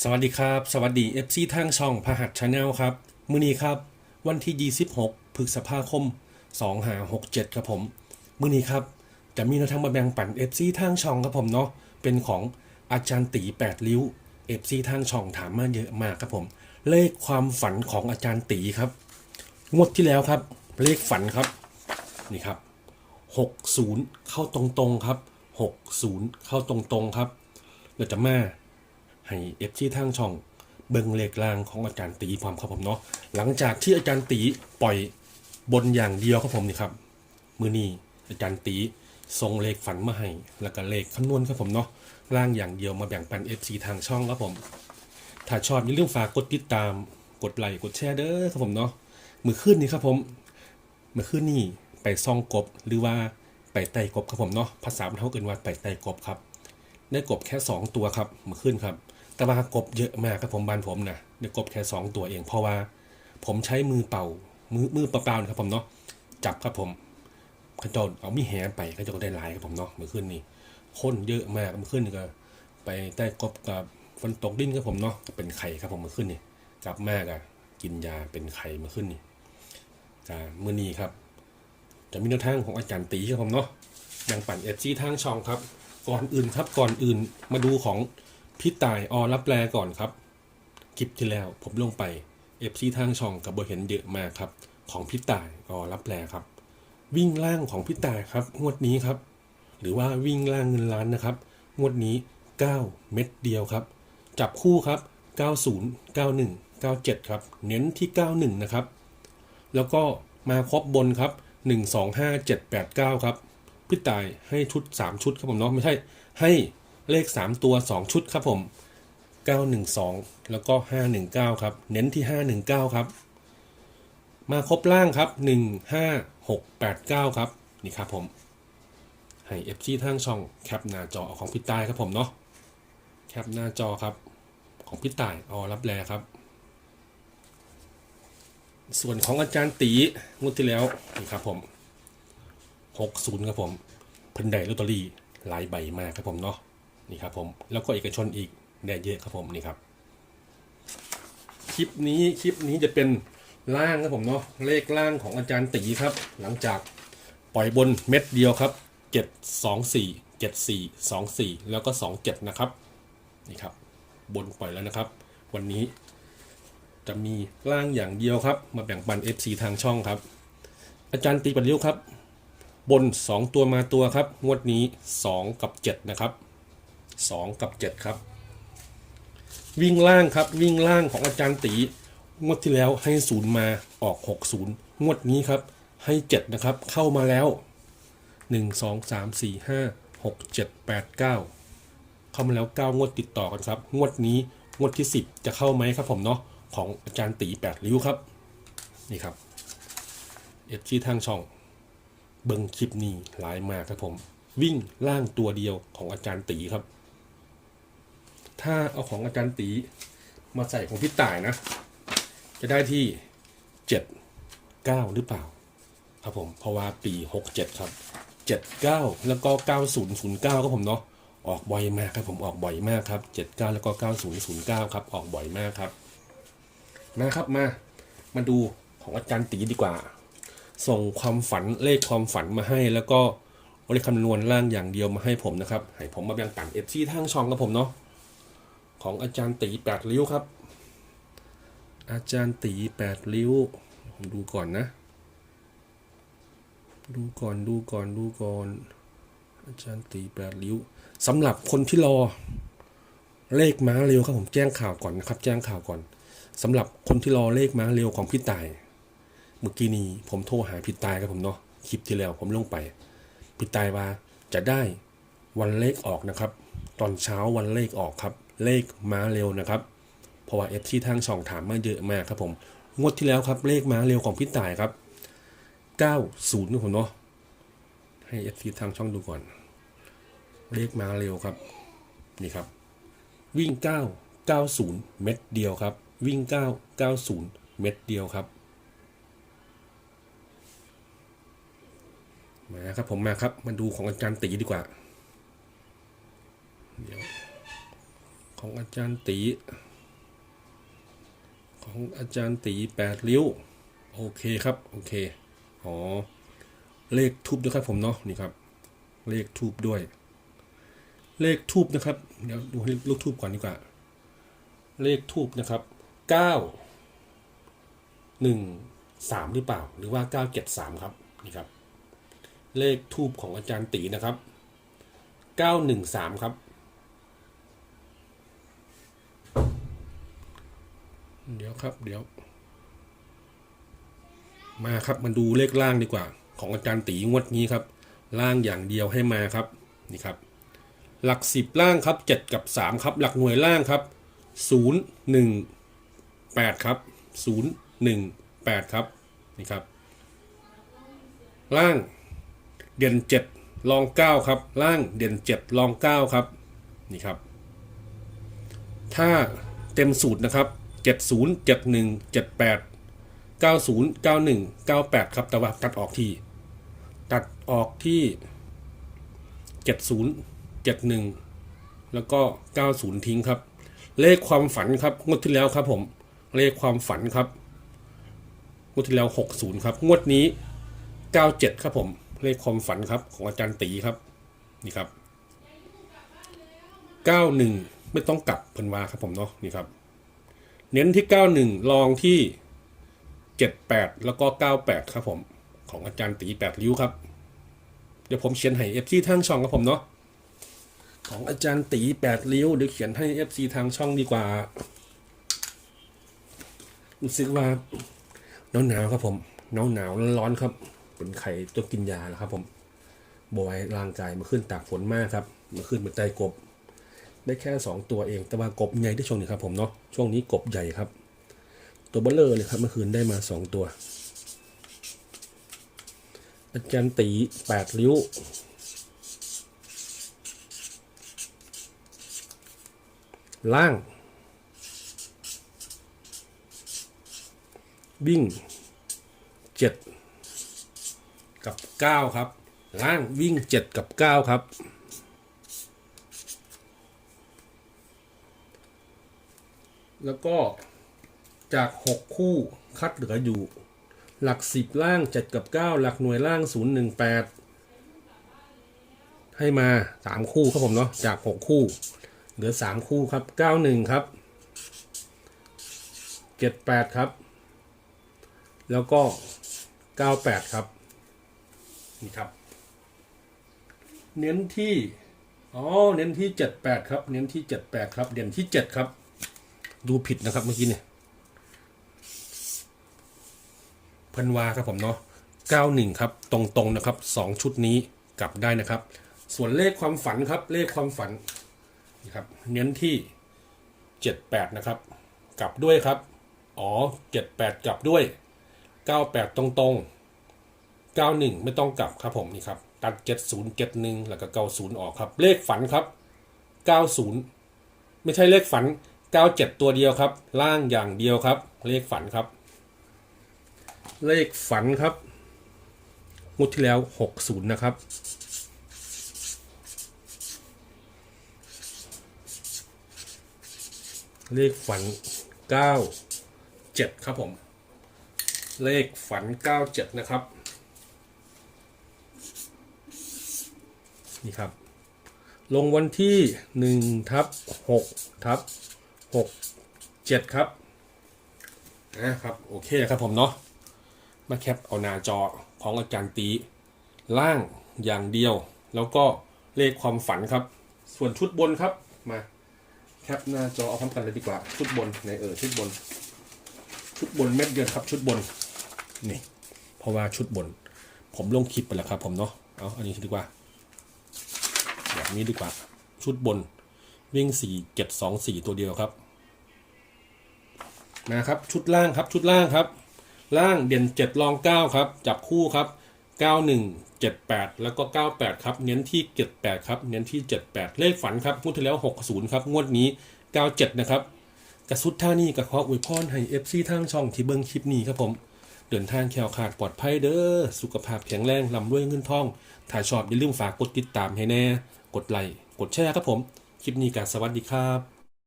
สวัสดีครับ สวัสดี FC ทางช่องพหัสชาแนลครับ มื้อนี้ครับ วันที่ 26พฤษภาคม2567 ครับผม มื้อนี้ครับ จะมีแนวทางมาแบ่งปัน FC ทางช่องครับผมเนาะเป็นของอาจารย์ตี 8 ริ้ว FC ทางช่องถามมาเยอะมากครับผม เลขความฝันของอาจารย์ตีครับ งวดที่แล้วครับ เลขฝันครับ นี่ครับ 60 เข้าตรงๆครับ 60 เข้าตรงๆครับเราจะมา ให้เอฟซีทางช่อง เบิ่งเลขล่างของอาจารย์ตีความครับผมเนาะหลังจากที่อาจารย์ตีปล่อยบนอย่างเดียวครับผมนี่ครับมือนี้อาจารย์ตีส่งเลขฝันมาให้แล้วก็เลขคำนวณครับผมเนาะล่างอย่างเดียวมาแบ่งปันเอฟซีทางช่องครับผม ถ้าชอบอย่าลืมฝากกดติดตามกดไลค์กดแชร์เด้อครับผมเนาะมือขึ้นนี่ครับผมมื่อคืนนี่ไปซ่องกบหรือว่าไปไต่กบครับผมเนาะภาษาเทาเกินว่าไปไต่กบครับ ได้กบแค่ 2 ตัวครับมื่อคืนครับ แต่ว่ากบเยอะมากครับผมบ้านผมนะได้กบแค่ 2 ตัวเอง เพราะว่าผมใช้มือเป่า มือมือเปล่าๆนะครับผมเนาะจับครับผมขจาเอามีแหไปขจะก็ได้หลายครับผมเนาะเมื่อคืนนี้คนเยอะมากเมื่อคืนนี่ก็ ไปใต้กบกับฝนตกดิ้นครับผมเนาะเป็นไข่ครับผมเมื่อคืนนี่กลับมากอะกินยาเป็นไข่เมื่อคืนนี่ก็มื้อนี้ครับ จะมีแนวทางของอาจารย์ตีครับผมเนาะยังปั่นเอฟซีทางช่องครับ ก่อนอื่นครับก่อนอื่นมาดูของ พี่ตายออรับแปลก่อนครับ คลิปที่แล้วผมลงไปเอฟซีทางช่องกับบเห็นเยอะมากครับ ของพี่ตายออรับแปลครับ วิ่งล่างของพี่ตายครับ งวดนี้ครับ หรือว่าวิ่งล่างเงินล้านนะครับ งวดนี้ 9 เม็ดเดียวครับ จับคู่ครับ 90 91 97 ครับ เน้นที่ 91 นะครับ แล้วก็มาครบบนครับ 1 2 5 7 8 9 ครับ พี่ตายให้ชุด 3 ชุดครับผมเนาะไม่ใช่ให้ เลข 3 ตัว 2 ชุดครับผม 912 แล้วก็ 519 ครับ เน้นที่ 519 ครับ มาครบล่างครับ 1 5 6 8 9 ครับ นี่ครับผม ให้ FC ทางช่องแคปหน้าจอของพี่ตายครับผมเนาะ แคปหน้าจอครับ ของพี่ตายออรับแลครับ ส่วนของอาจารย์ตีงวดที่แล้วนี่ครับผม60ครับผมเพิ่นได้ลอตเตอรี่หลายใบมากครับผมเนาะ นี่ครับผมแล้วก็เอกชนอีกได้เยอะครับผมนี่ครับ คลิปนี้คลิปนี้จะเป็นล่างครับผมเนาะเลขล่างของอาจารย์ตีครับ หลังจากปล่อยบนเม็ดเดียวครับ 7 2 4 7 4 2 4 แล้วก็ 2 7 นะครับนี่ครับ บนปล่อยแล้วนะครับ วันนี้จะมีร่างอย่างเดียวครับ มาแบ่งปัน FC ทางช่องครับ อาจารย์ตีปัดเลี้ยวครับ บน 2 ตัวมาตัวครับ งวดนี้ 2 กับ 7 นะครับ 2 กับ 7 ครับ วิ่งล่างครับวิ่งล่างของอาจารย์ตีงวดที่แล้วให้ศูนย์มาออก 60 งวดนี้ครับ ให้ 7 นะครับ เข้ามาแล้ว 1 2 3 4 5 6 7 8 9 เข้ามาแล้ว 9 งวดติดต่อกันครับ งวดนี้งวดที่ 10 จะเข้าไหมครับผมเนาะของอาจารย์ตี 8 ริ้วครับ นี่ครับเอฟซีทางช่อง เบิงคลิปนี้หลายมากครับผม วิ่งล่างตัวเดียวของอาจารย์ตีครับ ถ้าเอาของอาจารย์ตีมาใส่ของพี่ต่ายนะ จะได้ที่7 9หรือเปล่า ครับผมเพราะว่าปี67ครับ79แล้วก็9009ครับผมเนาะออกบ่อยมากครับผมออกบ่อยมากครับ79แล้วก็9009ครับออกบ่อยมากครับนะครับมามาดูของอาจารย์ตีดีกว่า ส่งความฝันเลขความฝันมาให้แล้วก็เลขคำนวณล่างอย่างเดียวมาให้ผมนะครับให้ผมมาแบ่งปันเอฟซีทางช่องกับผมเนาะ ของอาจารย์ตีแปดริ้วครับ อาจารย์ตีแปดริ้วผมดูก่อนนะ ดูก่อนดูก่อนดูก่อน อาจารย์ตีแปดริ้วสำหรับคนที่รอ เลขม้าเร็วครับผมแจ้งข่าวก่อนนะครับ แจ้งข่าวก่อนสำหรับคนที่รอเลขม้าเร็วของพี่ตาย เมื่อกี้นี้ผมโทรหาพี่ตายครับผมเนาะคลิปที่แล้วผมลงไปพี่ตายว่าจะได้วันเลขออกนะครับ ตอนเช้าวันเลขออกครับ เลขม้าเร็วนะครับ เพราะว่าเอฟที่ทางช่องถามมาเยอะมากครับผม งวดที่แล้วครับเลขม้าเร็วของพี่ตายครับ 90นะผมเนาะ ให้เอฟซีทางช่องดูก่อน เลขม้าเร็วครับ นี่ครับ วิ่ง 9 90 เม็ดเดียวครับ วิ่ง 9 90 เม็ดเดียวครับ มาครับผมมาครับ มาดูของอาจารย์ตีดีกว่า เดี๋ยว ของอาจารย์ตี ของอาจารย์ตีแปดริ้ว โอเคครับ โอเค อ๋อ เลขทูบด้วยครับผมเนาะ นี่ครับ เลขทูบด้วย เลขทูบนะครับ เดี๋ยวดูให้ลูกทูบก่อนดีกว่า เลขทูบนะครับเก้าหนึ่งสามหรือเปล่า หรือว่าเก้าเจ็ดสามครับ นี่ครับ เลขทูบของอาจารย์ตีนะครับเก้าหนึ่งสามครับ เดี๋ยว ครับเดี๋ยว มาครับมาดูเลขล่างดีกว่า ของอาจารย์ตีงวดนี้ครับ ล่างอย่างเดียวให้มาครับนี่ครับ หลักสิบล่างครับเจ็ดกับสามครับหลักหน่วยล่างครับศูนย์หนึ่งแปดครับศูนย์หนึ่งแปดครับนี่ครับ ล่างเด่นเจ็ดลองเก้าครับ ล่างเด่นเจ็ดลองเก้าครับนี่ครับ ถ้าเต็มสูตรนะครับ เจ็ดศูนย์เจ็ดหนึ่งเจ็ดแปดเก้าศูนย์เก้าหนึ่งเก้าแปดครับ แต่ว่าตัดออกที่ ตัดออกที่เจ็ดศูนย์เจ็ดหนึ่งแล้วก็เก้าศูนย์ทิ้งครับ เลขความฝันครับงวดที่แล้วครับผม เลขความฝันครับงวดที่แล้วหกศูนย์ครับ งวดนี้เก้าเจ็ดครับผม เลขความฝันครับ ของอาจารย์ตีครับ นี่ครับเก้าหนึ่งไม่ต้องกลับเพันวาครับผมเนาะนี่ครับ เน้นที่เก้าหนึ่งลองที่เจ็ดแล้วก็เก้าแปดครับผม ของอาจารย์ตีแปดริ้วครับ เดี๋ยวผมเขียนให้เอฟซีทางช่องครับผมเนาะของอาจารย์ตีแปดริ้ว เดี๋ยวเขียนให้เอฟซีทางช่องดีกว่ารู้สึกว่าหนาวหนาวครับผมหนาวหนาวร้อนครับ เป็นไข่ต้องกินยาแล้วครับผมบอยร่างกายมาขึ้นตากฝนมากครับมาขึ้นมาใจกบ ได้แค่สองตัวเอง แต่ว่ากบใหญ่ได้ช่วงนี้ครับผมเนาะ ช่วงนี้กบใหญ่ครับ ตัวเบลเลอร์เลยครับเมื่อคืนได้มาสองตัว อาจารย์ตีแปดริ้ว ล่าง วิ่งเจ็ดกับเก้าครับ ล่างวิ่งเจ็ดกับเก้าครับ แล้วก็จากหกคู่คัดเหลืออยู่ หลักสิบล่างเจ็ดกับเก้าหลักหน่วยล่างศูนย์หนึ่งแปดให้มาสามคู่ครับผมเนาะจากหกคู่ เหลือสามคู่ครับเก้าหนึ่งครับเจ็ดแปดครับ แล้วก็เก้าแปดครับ นี่ครับ เน้นที่ อ๋อ เน้นที่เจ็ดแปดครับ เน้นที่เจ็ดแปดครับ เด่นที่เจ็ดครับ ดูผิดนะครับเมื่อกี้เนี่ยพันวาครับผมเนาะเก้าหนึ่งครับ ตรงๆนะครับสองชุดนี้กลับได้นะครับ ส่วนเลขความฝันครับ เลขความฝันนะครับ เน้นที่ 78 นะครับ กลับด้วยครับ อ๋อ 78 กลับด้วย 98 ตรงๆ 91 ไม่ต้องกลับครับผมนี่ครับ ตัด 70 71 แล้วก็ 90 ออกครับ เลขฝันครับ 90 ไม่ใช่เลขฝัน 97 ตัวเดียวครับ ล่างอย่างเดียวครับ เลขฝันครับ เลขฝันครับงวดที่แล้ว 60 นะครับ เลขฝัน 97 ครับผม เลขฝัน 97 นะครับ นี่ครับลงวันที่1ทับ6ทับ 6 7ครับนะครับโอเคครับผมเนาะมาแคปเอาหน้าจอของอาจารย์ตีล่างอย่างเดียว แล้วก็เลขความฝันครับ ส่วนชุดบนครับมาแคปหน้าจอเอาพร้อมกันเลยดีกว่า ชุดบนในเออชุดบน ชุดบนเม็ดเดียวครับ ชุดบนนี่เพราะว่าชุดบน ผมลงคลิปไปแล้วครับ ผมเนาะเอาอันนี้ดีกว่าแบบนี้ดีกว่า ชุดบน วิ่งสี่เจ็ดสองสี่ตัวเดียวครับนะครับชุดล่างครับชุดล่างครับ ล่างเด่นเจ็ดรองเก้าครับ จับคู่ครับเก้าหนึ่งเจ็ดแปดแล้วก็เก้าแปดครับ เน้นที่เจ็ดแปดครับ เน้นที่เจ็ดแปดเลขฝันครับงวดที่แล้วหกศูนย์ครับงวดนี้เก้าเจ็ดนะครับกระสุดท่านี่กับขออวยพรให้เอฟซีทางช่องที่เบิ้งคลิปนี้ครับผมเดินทางแคล้วขาดปลอดภัยเด้อสุขภาพแข็งแรงลำด้วยเงินทอง ถ้าชอบอย่าลืมฝากกดติดตามให้แน่ กดไลค์กดแชร์ครับผม คลิปนี้ก็สวัสดีครับ